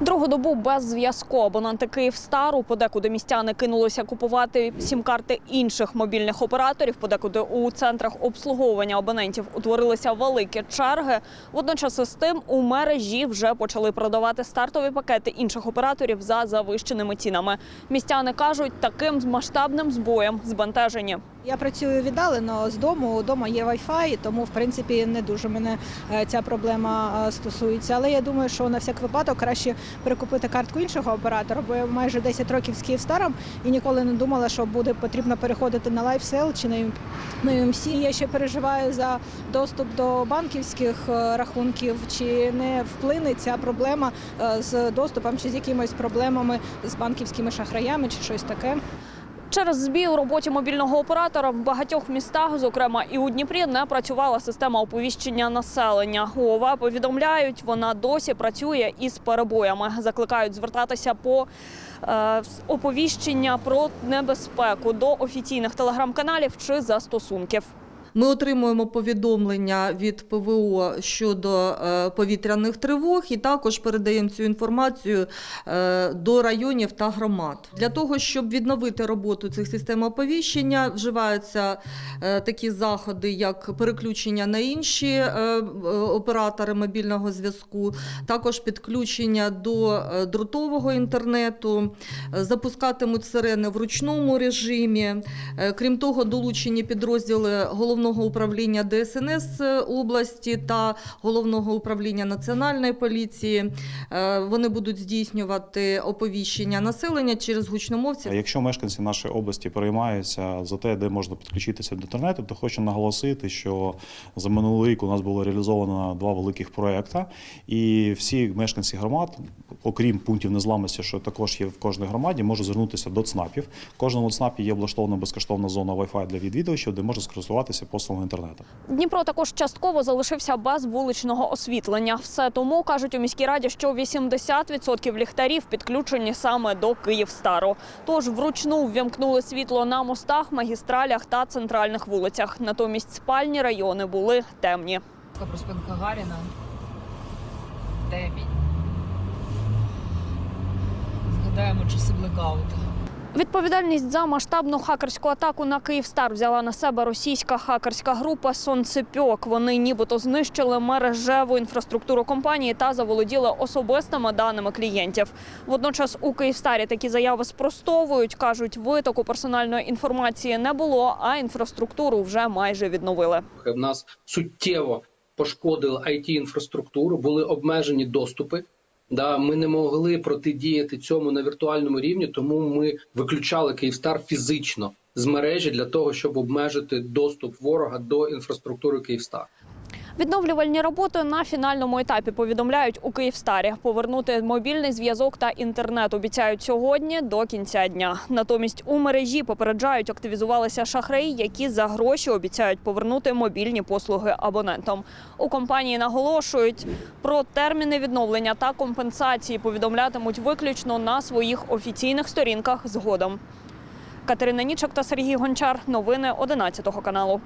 Другу добу без зв'язку абоненти Київстару подекуди містяни кинулися купувати сім-карти інших мобільних операторів. Подекуди у центрах обслуговування абонентів утворилися великі черги. Водночас із тим у мережі вже почали продавати стартові пакети інших операторів за завищеними цінами. Містяни кажуть, таким масштабним збоєм збентежені. Я працюю віддалено з дому. Удома є Wi-Fi, тому в принципі не дуже мене е, ця проблема е, стосується. Але я думаю, що на всяк випадок краще перекупити картку іншого оператора, бо я майже 10 років з Київстаром і ніколи не думала, що буде потрібно переходити на лайфсел чи на UM- UMC. Я ще переживаю за доступ до банківських е, рахунків, чи не вплине ця проблема е, з доступом, чи з якимись проблемами з банківськими шахраями, чи щось таке. Через збій у роботі мобільного оператора в багатьох містах, зокрема і у Дніпрі, не працювала система оповіщення населення. ОВА повідомляють, вона досі працює із перебоями. Закликають звертатися по е, оповіщення про небезпеку до офіційних телеграм-каналів чи застосунків. Ми отримуємо повідомлення від ПВО щодо е, повітряних тривог і також передаємо цю інформацію е, до районів та громад. Для того, щоб відновити роботу цих систем оповіщення, вживаються е, такі заходи, як переключення на інші оператори мобільного зв'язку, також підключення до дротового інтернету, запускатимуть сирени в ручному режимі. Крім того, долучені підрозділи головного управління ДСНС області та головного управління національної поліції. Е, Вони будуть здійснювати оповіщення населення через гучномовців. Якщо мешканці нашої області переймаються за те, де можна підключитися до інтернету, то хочу наголосити, що за минулий рік у нас було реалізовано два великих проекти, і всі мешканці громад, окрім пунктів незламності, що також є в кожній громаді, можуть звернутися до ЦНАПів. В кожному ЦНАПі є облаштована безкоштовна зона Wi-Fi для відвідувачів, де можна скористуватися послугами інтернету. Дніпро також частково залишився без вуличного освітлення. Все тому кажуть у міській раді, що 80% ліхтарів підключені саме до Київстару. Тож вручну ввімкнули світло на мостах, магістралях та центральних вулицях. Натомість спальні райони були темні. проспект Гагаріна. Темінь. Згадаємо часи блекауту. Відповідальність за масштабну хакерську атаку на Київстар взяла на себе російська хакерська група Сонцепьок. Вони нібито знищили мережеву інфраструктуру компанії та заволоділи особистими даними клієнтів. Водночас у Київстарі такі заяви спростовують. кажуть, витоку персональної інформації не було, а інфраструктуру вже майже відновили. В нас суттєво пошкодили it інфраструктуру, були обмежені доступи. Да, ми не могли протидіяти цьому на віртуальному рівні, тому ми виключали Київстар фізично з мережі для того, щоб обмежити доступ ворога до інфраструктури Київстар. Відновлювальні роботи на фінальному етапі повідомляють у Київстарі. Повернути мобільний зв'язок та інтернет обіцяють сьогодні до кінця дня. Натомість у мережі попереджають, активізувалися шахраї, які за гроші обіцяють повернути мобільні послуги абонентам. У компанії наголошують про терміни відновлення та компенсації повідомлятимуть виключно на своїх офіційних сторінках згодом. Катерина Нічок та Сергій Гончар. Новини 11 каналу.